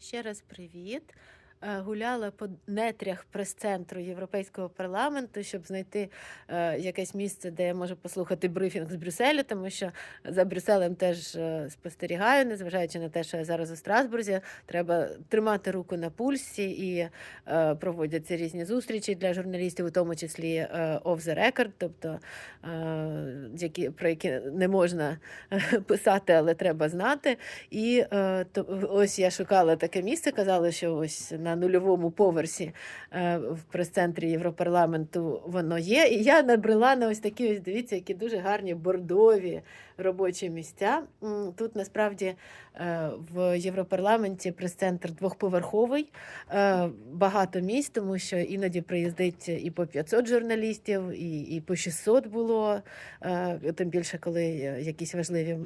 Ще раз привіт. Е, Гуляла по нетрях прес-центру Європейського парламенту, щоб знайти е, якесь місце, де я можу послухати брифінг з Брюсселю, тому що за Брюсселем теж е, спостерігаю, незважаючи на те, що я зараз у Страсбурзі. Треба тримати руку на пульсі і проводяться різні зустрічі для журналістів, у тому числі off the record, тобто які, про які не можна писати, але треба знати. І то, ось я шукала таке місце, казали, що ось на нульовому поверсі е, в прес-центрі Європарламенту воно є. І я набрела на ось такі, ось дивіться, які дуже гарні бордові робочі місця. Тут насправді е, в Європарламенті прес-центр двохповерховий, е, багато місць, тому що іноді приїздить і по 500 журналістів, і, і по 600 було, тим більше, коли якісь важливі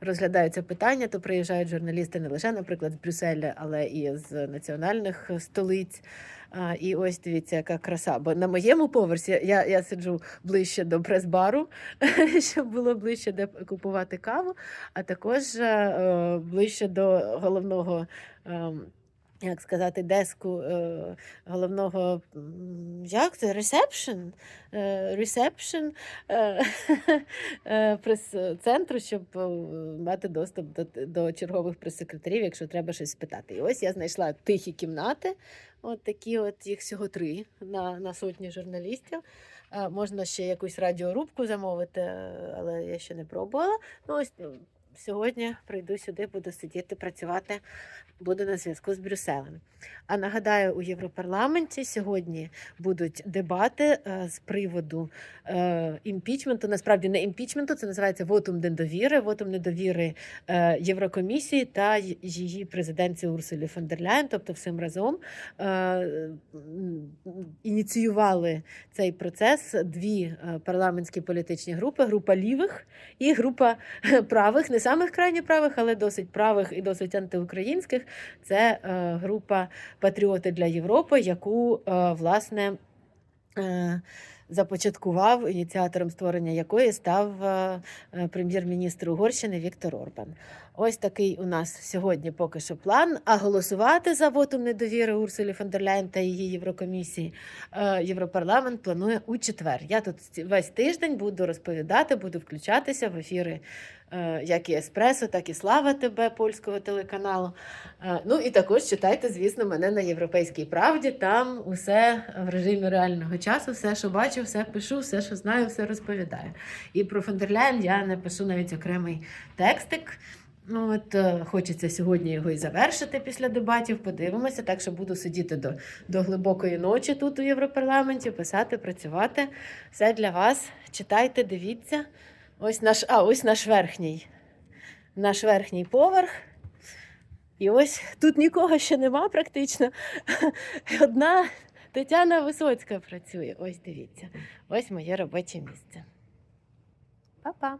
розглядаються питання, то приїжджають журналісти не лише, наприклад, з Брюсселя, але і з національних столиць. А, І ось дивіться, яка краса. Бо на моєму поверсі я, я сиджу ближче до прес-бару, щоб було ближче де купувати каву, а також е, ближче до головного. Як сказати, деску е, головного як це? Ресепшн? Е, ресепшн е, е, прес-центру, щоб мати доступ до, до чергових прес-секретарів, якщо треба щось спитати. І ось я знайшла тихі кімнати, от такі, от їх всього три на, на сотні журналістів. Можна ще якусь радіорубку замовити, але я ще не пробувала. Ну, ось ну, сьогодні прийду сюди, буду сидіти, працювати, буду на зв'язку з Брюсселем. А нагадаю, у Європарламенті сьогодні будуть дебати е, з приводу е, імпічменту. Насправді не імпічменту, це називається вотум недовіри, вотум недовіри е, Єврокомісії та її президенції Урсулі фон дер Ляєн, тобто всім разом ініціювали цей процес дві парламентські політичні групи: група лівих і група правих, самих крайні правих, але досить правих і досить антиукраїнських. Це е, група Патріоти для Європи, яку е, власне. Започаткував ініціатором створення якої став е, е, прем'єр-міністр Угорщини Віктор Орбан. Ось такий у нас сьогодні поки що план. А голосувати за вотум недовіри Урсулі фон та її Єврокомісії е, Європарламент планує у четвер. Я тут весь тиждень буду розповідати, буду включатися в ефіри, як і Еспресо, так і Слава ТБ польського телеканалу. Ну і також читайте, звісно, мене на Європейській правді. Там усе в режимі реального часу, все, що бачу, все пишу, все, що знаю, все розповідаю. І про фон я напишу навіть окремий текстик. Ну, От е, хочеться сьогодні його і завершити після дебатів. Подивимося, так що буду сидіти до, до глибокої ночі тут у Європарламенті, писати, працювати. Все для вас. Читайте, дивіться. Ось наш, а ось наш верхній. Наш верхній поверх. І ось тут нікого ще нема практично. Одна Тетяна Висоцька працює. Ось дивіться. Ось моє робоче місце. Па-па.